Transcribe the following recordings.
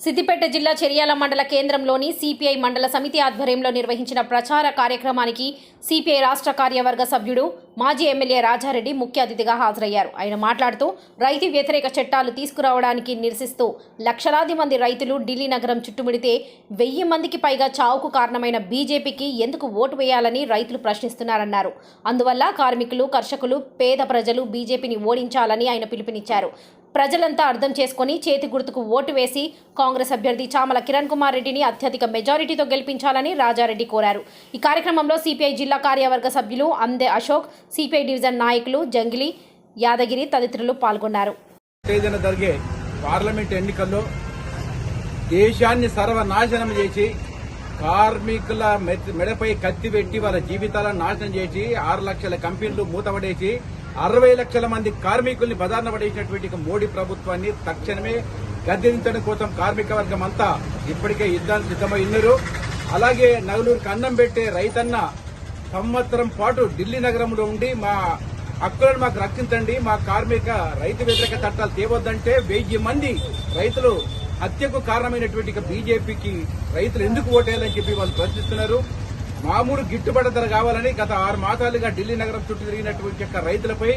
సిద్దిపేట జిల్లా చెరియాల మండల కేంద్రంలోని సిపిఐ మండల సమితి ఆధ్వర్యంలో నిర్వహించిన ప్రచార కార్యక్రమానికి సిపిఐ రాష్ట్ర కార్యవర్గ సభ్యుడు మాజీ ఎమ్మెల్యే రాజారెడ్డి ముఖ్య అతిథిగా హాజరయ్యారు. ఆయన మాట్లాడుతూ రైతు వ్యతిరేక చట్టాలు తీసుకురావడానికి నిరసిస్తూ లక్షలాది మంది రైతులు ఢిల్లీ నగరం చుట్టుముడితే వెయ్యి మందికి పైగా చావుకు కారణమైన బీజేపీకి ఎందుకు ఓటు వేయాలని రైతులు ప్రశ్నిస్తున్నారన్నారు. అందువల్ల కార్మికులు కర్షకులు పేద ప్రజలు బీజేపీని ఓడించాలని ఆయన పిలుపునిచ్చారు. ప్రజలంతా అర్థం చేసుకొని చేతి గుర్తుకు ఓటు వేసి కాంగ్రెస్ అభ్యర్థి చామల కిరణ్ కుమార్ రెడ్డిని అత్యధిక మెజారిటీతో గెలిపించాలని రాజారెడ్డి కోరారు. ఈ కార్యక్రమంలో సిపిఐ జిల్లా కార్యవర్గ సభ్యులు అందే అశోక్ సిపిఐ డివిజన్ నాయకులు జంగిలి యాదగిరి తదితరులు పాల్గొన్నారు. జరిగే పార్లమెంట్ ఎన్నికల్లో దేశాన్ని సర్వనాశనం చేసి కార్మికుల మెడపై కత్తి పెట్టి వాళ్ళ జీవితాలను నాశనం చేసి ఆరు లక్షల కంపెనీలు మూతపడేసి అరవై లక్షల మంది కార్మికుల్ని బదారణ పడేసినటువంటి మోడీ ప్రభుత్వాన్ని తక్షణమే గద్దెదించడం కోసం కార్మిక వర్గం అంతా ఇప్పటికే యుద్ధానికి సిద్ధమై ఉన్నారు. అలాగే నగలూరుకి అన్నం పెట్టే రైతన్న సంవత్సరం పాటు ఢిల్లీ నగరంలో ఉండి మా హక్కులను మాకు రక్షించండి మా కార్మిక రైతు వ్యతిరేక చట్టాలు తేవద్దంటే వెయ్యి మంది రైతులు హత్యకు కారణమైనటువంటి బీజేపీకి రైతులు ఎందుకు ఓటేయాలని చెప్పి వాళ్ళు ప్రశ్నిస్తున్నారు. మామూలు గిట్టుబాటు ధర కావాలని గత ఆరు మాసాలుగా ఢిల్లీ నగరం చుట్టూ తిరిగినటువంటి యొక్క రైతులపై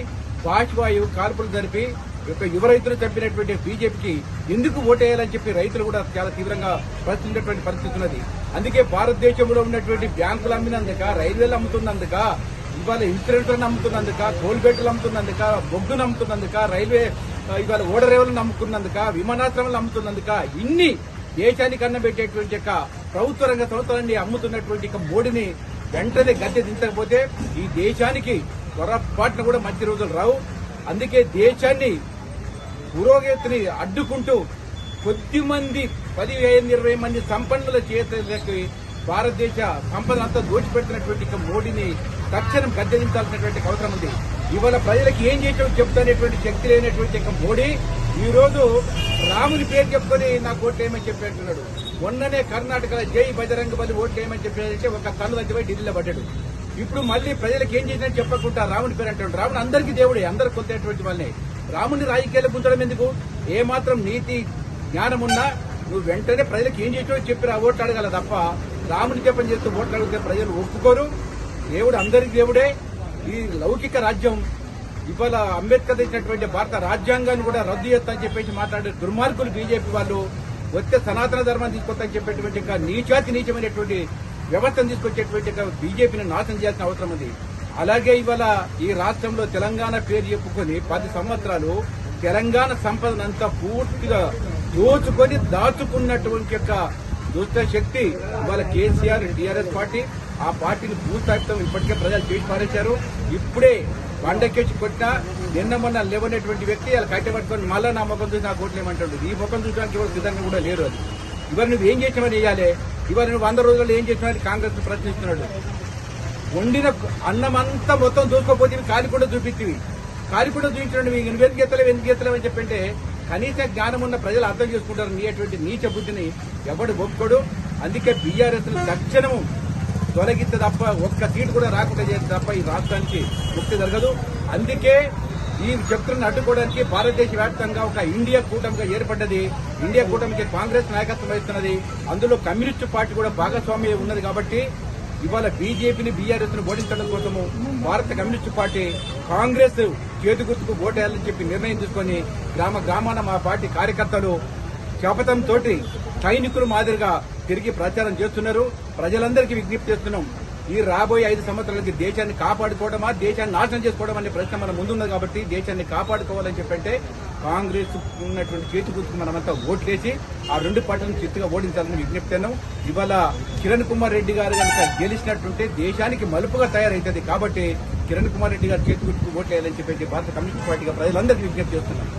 వాజ్పాయి కాల్పులు జరిపి యొక్క యువ రైతులు చంపినటువంటి బీజేపీకి ఎందుకు ఓటేయాలని చెప్పి రైతులు కూడా చాలా తీవ్రంగా ప్రశ్నించినటువంటి పరిస్థితి ఉన్నది. అందుకే భారతదేశంలో ఉన్నటువంటి బ్యాంకులు అమ్మినందుక రైల్వేలు అమ్ముతున్నందుక ఇవాళ ఇన్సూరెన్స్లను అమ్ముతున్నందుక టోల్గేట్లు అమ్ముతున్నందుక బొగ్గును అమ్ముతున్నందుక రైల్వే ఇవాళ ఓడరేవులను అమ్ముకున్నందుక విమానాశ్రమాలు అమ్ముతున్నందుక ఇన్ని దేశానికి అన్నబెట్టేటువంటి యొక్క ప్రభుత్వ రంగ సంస్థలన్నీ అమ్ముతున్నటువంటి మోడీని వెంటనే గద్దె దించకపోతే ఈ దేశానికి పొరపాటున కూడా మంచి రోజులు రావు. అందుకే దేశాన్ని పురోగతిని అడ్డుకుంటూ కొద్ది మంది పదిహేను ఇరవై మంది సంపన్నుల చేతులకి భారతదేశ సంపద అంతా దోచిపెట్టినటువంటి మోడీని తక్షణం గద్దెదించాల్సినటువంటి అవసరం ఉంది. ఇవాళ ప్రజలకు ఏం చేయటం చెప్తానేటువంటి శక్తి లేనటువంటి మోడీ ఈ రోజు రాముని పేరు చెప్పుకొని నా ఓట్లేయమని చెప్పి అంటున్నాడు? మొన్ననే కర్ణాటకలో జై బజరంగ బలి ఓట్లేయమని చెప్పి ఒక కన్ను దగ్గర ఢిల్లీలో పడ్డాడు. ఇప్పుడు మళ్ళీ ప్రజలకు ఏం చేసినా చెప్పకుండా రాముడి పేరు అంటాడు. రాముడు అందరికీ దేవుడే అందరు కొలితేటువంటి వాళ్ళని రాముని రాజకీయాలు ఉంచడం ఎందుకు? ఏమాత్రం నీతి జ్ఞానం ఉన్నా నువ్వు వెంటనే ప్రజలకు ఏం చేసావో చెప్పి ఆ ఓట్లు అడగాల తప్ప రాముని జపం చేస్తూ ఓట్లు అడిగితే ప్రజలు ఒప్పుకోరు. దేవుడు అందరికి దేవుడే. ఈ లౌకిక రాజ్యం ఇవాళ అంబేద్కర్ ఇచ్చినటువంటి భారత రాజ్యాంగాన్ని కూడా రద్దు చేస్తామని చెప్పేసి మాట్లాడే దుర్మార్గులు బీజేపీ వాళ్ళు వచ్చే సనాతన ధర్మాన్ని తీసుకొస్తామని చెప్పేటువంటి ఇంకా నీచాతి నీచమైనటువంటి వ్యవస్థను తీసుకొచ్చేటువంటి బీజేపీని నాశనం చేయాల్సిన అవసరం ఉంది. అలాగే ఇవాళ ఈ రాష్ట్రంలో తెలంగాణ పేరు చెప్పుకొని పది సంవత్సరాలు తెలంగాణ సంపదనంతా పూర్తిగా దోచుకొని దాచుకున్నటువంటి యొక్క దుష్ట శక్తి ఇవాళ కేసీఆర్ టీఆర్ఎస్ పార్టీ ఆ పార్టీని భూస్థాపితం ఇప్పటికే ప్రజలు చేసి పారేశారు. ఇప్పుడే బండకేసి కొట్టినా నిన్న మొన్న లేవనేటువంటి వ్యక్తి అలా కట్టబట్టుకొని మళ్ళీ నా ముఖం చూసి నా కోట్లు ఏమంటాడు? ఈ ముఖం చూడడానికి ఎవరు సిద్ధంగా కూడా లేరు అది. ఇవాళ నువ్వు ఏం చేసినావని వేయాలి ఇవాళ నువ్వు వంద రోజుల్లో ఏం చేసినావని కాంగ్రెస్ ప్రశ్నిస్తున్నాడు. వండిన అన్నం అంతా మొత్తం దూసుకోపోతే కాలికుండా చూపించివి. కాలికుండా చూపించడం మీకు నువ్వు ఎందుకు ఎత్తలేవు ఎందుకు ఎత్తలేవు అని చెప్పంటే కనీస జ్ఞానం ఉన్న ప్రజలు అర్థం చేసుకుంటారు. నీ అటువంటి నీచ బుద్ధిని ఎవడు ఒప్పుకోడు. అందుకే బీఆర్ఎస్ తక్షణము తొలగిస్తే తప్ప ఒక్క సీటు కూడా రాకుండా చేస్తే తప్ప ఈ రాష్ట్రానికి ముక్తి జరగదు అందుకే ఈ శక్తులను అడ్డుకోవడానికి భారతదేశ వ్యాప్తంగా ఒక ఇండియా కూటమిగా ఏర్పడ్డది. ఇండియా కూటమికి కాంగ్రెస్ నాయకత్వం వహిస్తున్నది. అందులో కమ్యూనిస్టు పార్టీ కూడా భాగస్వామ్య ఉన్నది కాబట్టి ఇవాళ బీజేపీని బీఆర్ఎస్ను ఓడించడం కోసము భారత కమ్యూనిస్టు పార్టీ కాంగ్రెస్ చేతి గుర్తుకు ఓటేయాలని చెప్పి నిర్ణయం తీసుకొని గ్రామ గ్రామాన మా పార్టీ కార్యకర్తలు శపథంతో తోటి సైనికులు మాదిరిగా తిరిగి ప్రచారం చేస్తున్నారు. ప్రజలందరికీ విజ్ఞప్తి చేస్తున్నాం. ఈ రాబోయే ఐదు సంవత్సరాలకి దేశాన్ని కాపాడుకోవడమా దేశాన్ని నాశనం చేసుకోవడం అనే ప్రశ్న మన ముందున్నది కాబట్టి దేశాన్ని కాపాడుకోవాలని చెప్పంటే కాంగ్రెస్ ఉన్నటువంటి చేతి గుర్తుకు మనమంతా ఓట్లేసి ఆ రెండు పార్టీలను చిత్తుగా ఓడించాలని విజ్ఞప్తాను ఇవాళ కిరణ్ కుమార్ రెడ్డి గారు కనుక గెలిచినట్టుంటే దేశానికి మలుపుగా తయారైతుంది కాబట్టి కిరణ్ కుమార్ రెడ్డి గారు చేతి గుర్తుకు ఓట్లేయాలని చెప్పేసి భారత కమ్యూనిస్ట్ పార్టీగా ప్రజలందరికీ విజ్ఞప్తి చేస్తున్నాం.